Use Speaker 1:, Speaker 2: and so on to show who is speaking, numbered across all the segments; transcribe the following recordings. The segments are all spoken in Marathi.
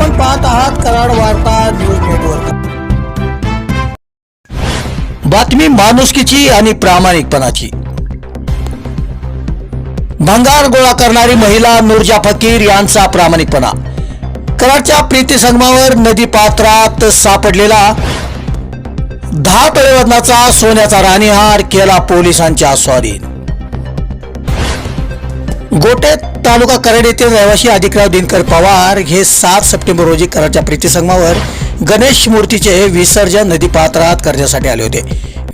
Speaker 1: आपण पाहत आहात कराड वार्ता न्यूज नेटवर्क. बातमी माणुसकीची आणि प्रामाणिकपणाची. भंगार गोळा करणारी महिला नूरजा फकीर यांचा प्रामाणिकपणा. कराडच्या प्रीती संगमावर नदी पात्रात सापडलेला दहा परिवर्तनाचा सोन्याचा राणीहार केला पोलिसांच्या स्वाधीन. गोटे तालुका कराड येथील रहिवासी अधिकराव दिनकर पवार हे सात सप्टेंबर रोजी कराडच्या प्रीतिसंगमावर गणेश मूर्तीचे विसर्जन नदी पात्रात करण्यासाठी आले होते.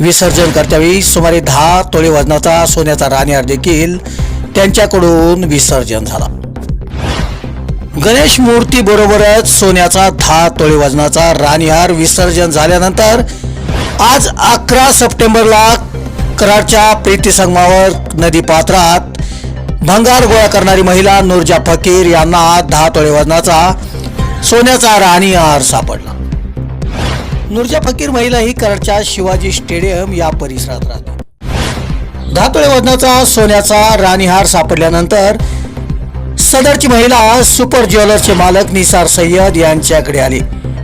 Speaker 1: विसर्जन करत्यावेळी सुमारे दहा तोळे वजनाचा सोन्याचा राणीहार देखील त्यांच्याकडून विसर्जन झाला. गणेश मूर्ती बरोबरच सोन्याचा दहा तोळे वजनाचा राणीहार विसर्जन झाल्यानंतर आज अकरा सप्टेंबरला कराडच्या प्रीती नदीपात्रात नदी पात्रात भंगार गोळा करणारी महिला नूरजा फकीर यांना दहा तोळे वजनाचा सोन्याचा राणीहार सापडला. नूरजा फकीर महिला ही कराडच्या शिवाजी स्टेडियम या परिसरात राहते. दहा तोळे वजनाचा सोन्याचा राणीहार सापडल्यानंतर सदरची महिला सुपर ज्वेलर्सचे मालक निसार सय्यद यांच्याकडे आली.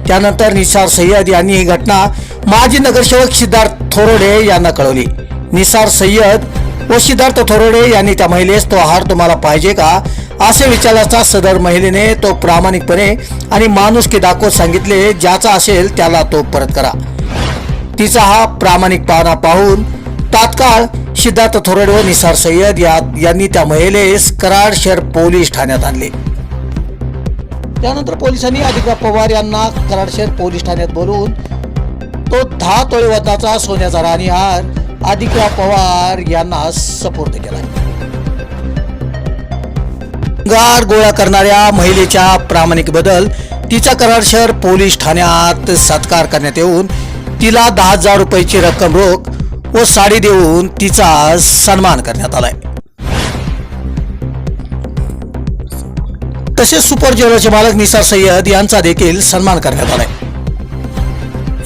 Speaker 1: त्यानंतर निसार सय्यद यांनी ही घटना माजी नगरसेवक सिद्धार्थ थोरोडे यांना कळवली. निसार सय्यद व सिद्धार्थ थोरडे यांनी त्या महिलेस तो हार तुम्हाला पाहिजे का? असे विचारल्याचा सदर महिलेने तो प्रामाणिकपणे आणि माणुसकी दाखवत सांगितले ज्याचा असेल त्याला तो परत करा. तिचा हा प्रामाणिकपणा पाहून तात्काळ सिद्धार्थ थोरडे व निसार सय्यद या यांनी त्या महिलेस कराड शहर पोलीस ठाण्यात आणले. त्यानंतर पोलिसांनी अधिका पवार यांना कराड शहर पोलीस ठाण्यात बोलवून तो दहा तोळे वजनाचा सोन्याचा राणीहार आदित्य पवार यांना सपोर्द केला. गार गोळा करणाऱ्या महिलेच्या प्रामाणिक बदल तिचा करार शहर पोलीस ठाण्यात सत्कार करण्यात येऊन तिला दहा हजार रुपयाची रक्कम रोख व साडी देऊन तिचा सन्मान करण्यात आलाय. तसेच सुपर ज्वेलरचे मालक निसार सय्यद यांचा देखील सन्मान करण्यात आलाय.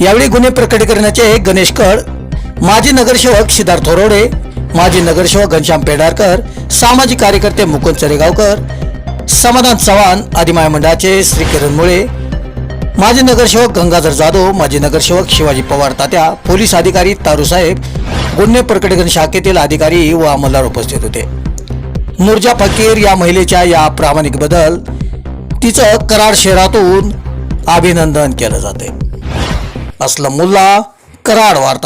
Speaker 1: यावेळी गुन्हे प्रकटीकरणाचे गणेश कड माजी नगरसेवक सिद्धार्थ थोरोडे माजी नगरसेवक घनश्याम पेडारकर सामाजिक कार्यकर्ते मुकुंद चरेगावकर समाधान चव्हाण आदिमाय मंडळाचे श्री किरण मुळे माजी नगरसेवक गंगाधर जाधव माजी नगरसेवक शिवाजी पवार तात्या पोलीस अधिकारी तारूसाहेब गुन्हे प्रकटीकरण शाखेतील अधिकारी व अंमलदार उपस्थित होते. नूरजा फकीर या महिलेच्या या प्रामाणिक बदल तिचं कराड शहरातून अभिनंदन केलं जाते. असलम मुल्ला कराड वार्ता